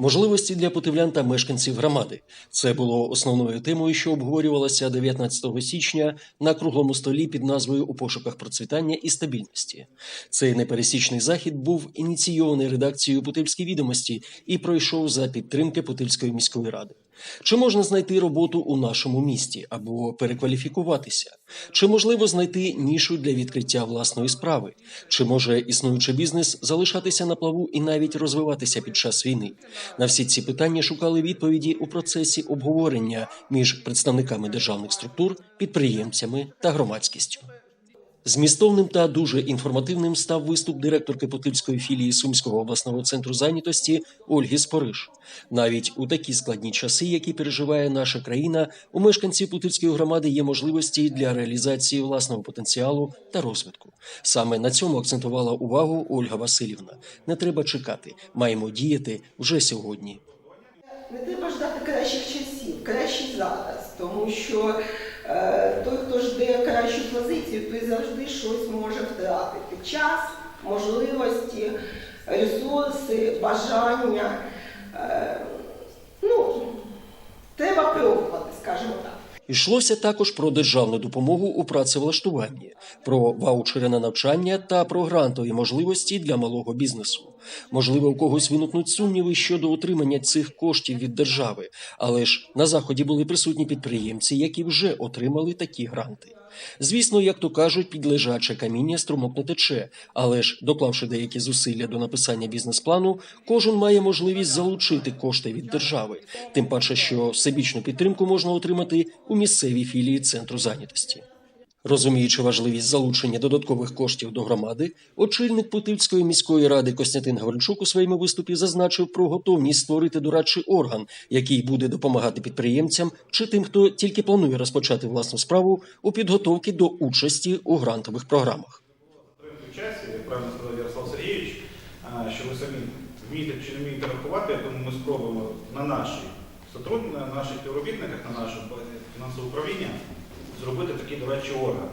Можливості для путивлян та мешканців громади це було основною темою, що обговорювалася 19 січня на круглому столі під назвою У пошуках процвітання і стабільності. Цей непересічний захід був ініційований редакцією Путильські відомості і пройшов за підтримки Путильської міської ради. Чи можна знайти роботу у нашому місті або перекваліфікуватися? Чи можливо знайти нішу для відкриття власної справи? Чи може існуючий бізнес залишатися на плаву і навіть розвиватися під час війни? На всі ці питання шукали відповіді у процесі обговорення між представниками державних структур, підприємцями та громадськістю. Змістовним та дуже інформативним став виступ директорки Путильської філії Сумського обласного центру зайнятості Ольги Спориш. Навіть у такі складні часи, які переживає наша країна, у мешканців Путильської громади є можливості для реалізації власного потенціалу та розвитку. Саме на цьому акцентувала увагу Ольга Васильівна. Не треба чекати, маємо діяти вже сьогодні. Не треба ждати кращих часів, краще зараз, тому що той, хто жде кращу позицію, той завжди щось може втратити. Час, можливості, ресурси, бажання. Е, ну, треба пробувати, скажімо так. Йшлося також про державну допомогу у працевлаштуванні, про ваучери на навчання та про грантові можливості для малого бізнесу. Можливо, у когось виникнуть сумніви щодо отримання цих коштів від держави, але ж на заході були присутні підприємці, які вже отримали такі гранти. Звісно, як то кажуть, під лежаче каміння струмок не тече, але ж, доклавши деякі зусилля до написання бізнес-плану, кожен має можливість залучити кошти від держави, тим паче, що всебічну підтримку можна отримати у місцевій філії центру зайнятості. Розуміючи важливість залучення додаткових коштів до громади, очільник Путильської міської ради Костянтин Гаврильчук у своєму виступі зазначив про готовність створити дорадчий орган, який буде допомагати підприємцям чи тим, хто тільки планує розпочати власну справу у підготовці до участі у грантових програмах. правильно сказав Ярослав Сергійович, що ви самі вмієте чи не вмієте рахувати, думаю, ми спробуємо на нашій сотрудні, на наших співробітниках, на нашому фінансовому управління зробити такий дорадчий орган.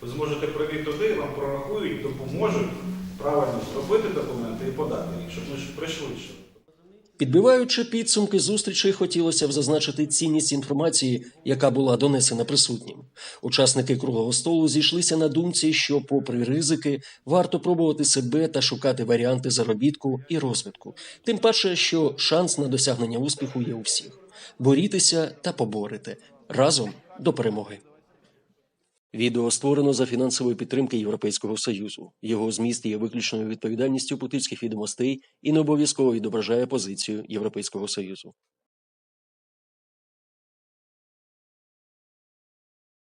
Ви зможете прийти туди, вам прорахують, допоможуть правильно зробити документи і подати щоб ми ж пришвидшили. Підбиваючи підсумки зустрічей, хотілося б зазначити цінність інформації, яка була донесена присутнім. Учасники круглого столу зійшлися на думці, що, попри ризики, варто пробувати себе та шукати варіанти заробітку і розвитку. Тим паче, що шанс на досягнення успіху є у всіх. Борітеся та поборете разом до перемоги. Відео створено за фінансової підтримки Європейського Союзу. Його зміст є виключною відповідальністю путинських відомостей і не обов'язково відображає позицію Європейського Союзу.